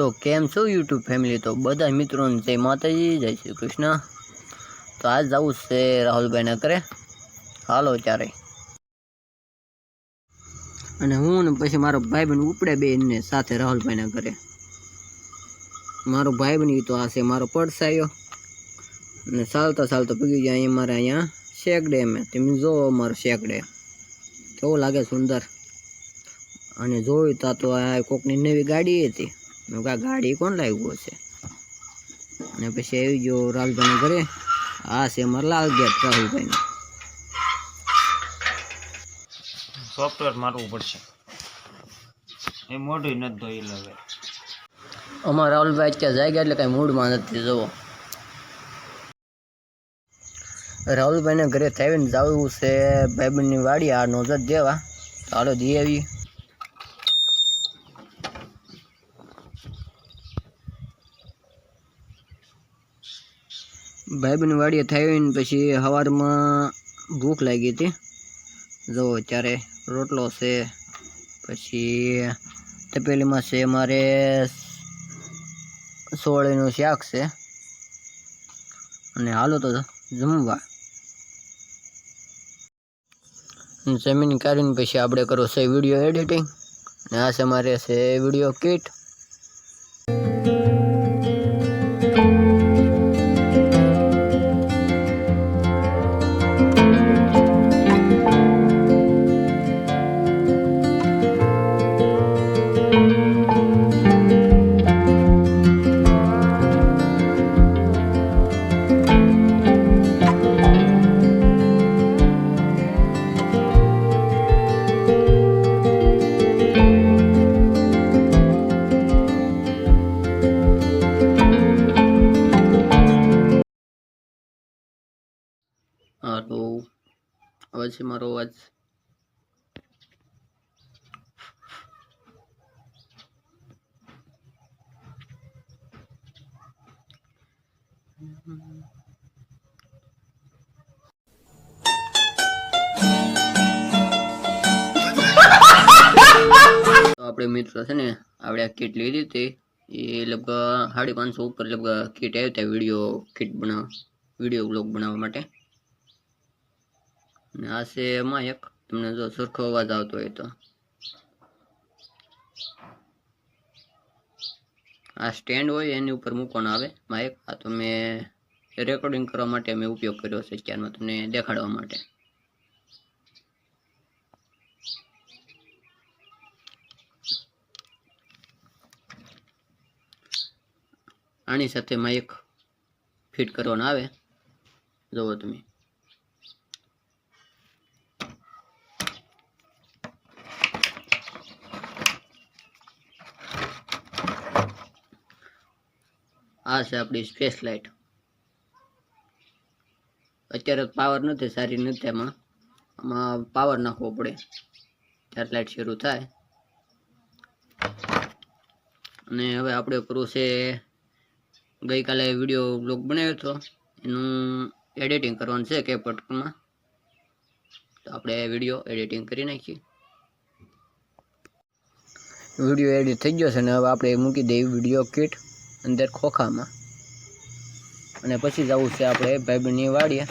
તો કેમ છો યુટ્યુબ ફેમિલી તો બધા મિત્રોને જય માતાજી, જય શ્રી કૃષ્ણ. તો આજ જવું છે રાહુલભાઈને કરે હાલો ચારે. અને હું ને પછી મારો ભાઈ બહેન ઉપડે બેનને સાથે રાહુલભાઈને ઘરે. મારો ભાઈ ઈ તો આ છે મારો પડસાયો. અને ચાલતા ચાલતા પગી ગયા અહીંયા મારે અહીંયા શેક ડેમ તમે જોવો અમારો શેક ડેમ કેવો લાગે સુંદર. અને જોયું તા તો આ કોકની નવી ગાડી હતી. મેં કહ્યું ગાડી કોણ લાવ્યું હશે? અને પછી આવી ગયો રાહુલભાઈ ઘરે. હા છે અમારા લાલ ગયા રાહુલભાઈનું. સોફ્ટવેર મારવું પડશે. એ મોઢું નથી ધોઈ લવે અમારા રાહુલભાઈ અત્યારે જાય ગયા એટલે કાંઈ મૂડમાં નથી જવો રાહુલભાઈને ઘરે થઈને જવું છે ભાઈબંધની વાડી આ નોજર દેવા ચાલો દઈ આવી. ભાઈબંધની વાડીએ થઈને પછી સવારમાં ભૂખ લાગી હતી. જો ત્યારે રોટલો છે, પછી તપેલીમાં છે મારે સોળીનું શાક છે. અને હાલો તો જમવા. જમીન કાઢીને પછી આપણે કરો છે વીડિયો એડિટિંગ. અને આ છે મારે છે વીડિયો કિટ. અવાજ છે મારો અવાજ. આપણે મિત્રો છે ને, આપણે આ કીટ લીધી હતી. એ લગભગ સાડી પાંચસો ઉપર લગભગ કીટ આવી ત્યાં વીડિયો કીટ બનાવ વીડિયો બ્લોગ બનાવવા માટે. આ છે એમાં એક. તમને જો સરખો અવાજ આવતો હોય તો. આ સ્ટેન્ડ હોય એની ઉપર મૂકવાનો આવે માઇક આ તો મેં રેકોર્ડિંગ કરવા માટે મેં ઉપયોગ કર્યો છે અત્યારમાં તમને દેખાડવા માટે. આની સાથે માઇક ફિટ કરવાનો આવે. જુઓ તમે. આ છે આપણી સ્પેસ લાઇટ. અત્યારે પાવર નથી, સારી નથી એમાં. આમાં પાવર નાખવો પડે. ત્યારે લાઇટ શરૂ થાય. અને હવે આપણે કરવું છે, ગઈકાલે વીડિયો બ્લોગ બનાવ્યો હતો. એનું એડિટિંગ કરવાનું છે કે પટકમાં તો આપણે વીડિયો એડિટિંગ કરી નાખીએ. વીડિયો એડિટ થઈ ગયો છે ને, હવે આપણે મૂકી દઈએ વીડિયો કિટ અંદર ખોખામાં. અને પછી જવું છે આપણે ભાઈબંધની વાડીએ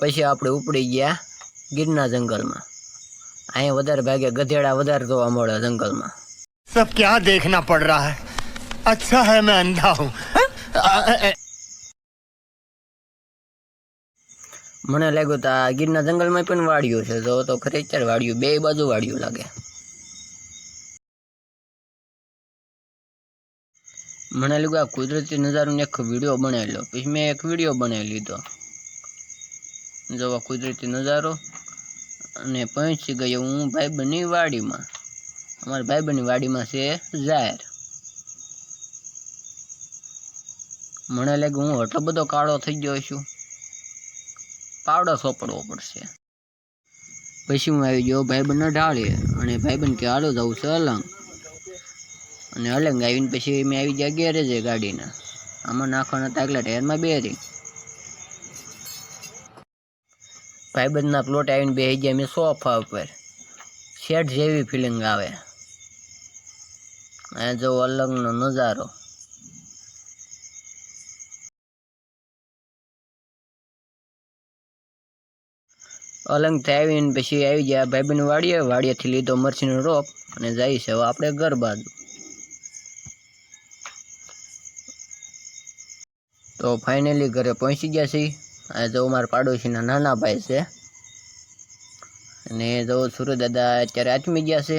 પછી આપણે ઉપડી ગયા ગીરના જંગલમાં. અહીંયા વધારે ભાગે ગધેડા વધારે જોવા મળે જંગલમાં. સબ ક્યાં દેખના પડ રહા હૈ? અચ્છા હૈ મેં અંધા હું. મને લાગ્યું તો આ ગીરના જંગલમાં પણ વાડિયું છે. જો તો ખરેખર વાડિયું બે બાજુ વાડિયું લાગે. મને લાગ્યું આ કુદરતી નજારોનો એક વીડિયો બનાવી લો પછી મેં એક વીડિયો બનાવી લીધો. જો કુદરતી નજારો અને પહોંચી ગયો હું ભાઈબંધની વાડીમાં. અમારા ભાઈબંધની વાડીમાં છે જાહેર મને લાગ્યું હું એટલો બધો કાળો થઈ ગયો છું. પાવડો સોપડવો પડશે. પછી હું આવી ગયો ભાઈબંધને ઢાળીએ અને ભાઈબંધ કે, હાલો જવું છે અલંગ અને અલંગ આવીને પછી મેં આવી ગયા ગેરેજે ગાડીના. આમાં નાખવાના તાકલા ટાયરમાં બે હતી. ભાઈબંધના પ્લોટ આવીને બે ગયા મેં સોફા ઉપર. શેઠ જેવી ફિલિંગ આવે. આ જો અલગનો નજારો. અલંગથી આવીને પછી આવી ગયા. ભાઈબંધ વાડીએ, વાડીએથી લીધો મરચીનો રોપ અને જાય છે. હવે આપણે ઘર બાજુ. તો ફાઇનલી ઘરે પહોંચી ગયા છીએ. આ જો મારા પાડોશીના નાના ભાઈ છે. અને જો સૂર્યદાદા દાદા અત્યારે આચમી ગયા છે.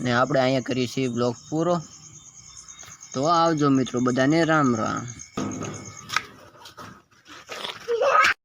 અને આપણે અહીંયા કરીએ છીએ બ્લોગ પૂરો. તો આવજો મિત્રો બધાને રામ રામ.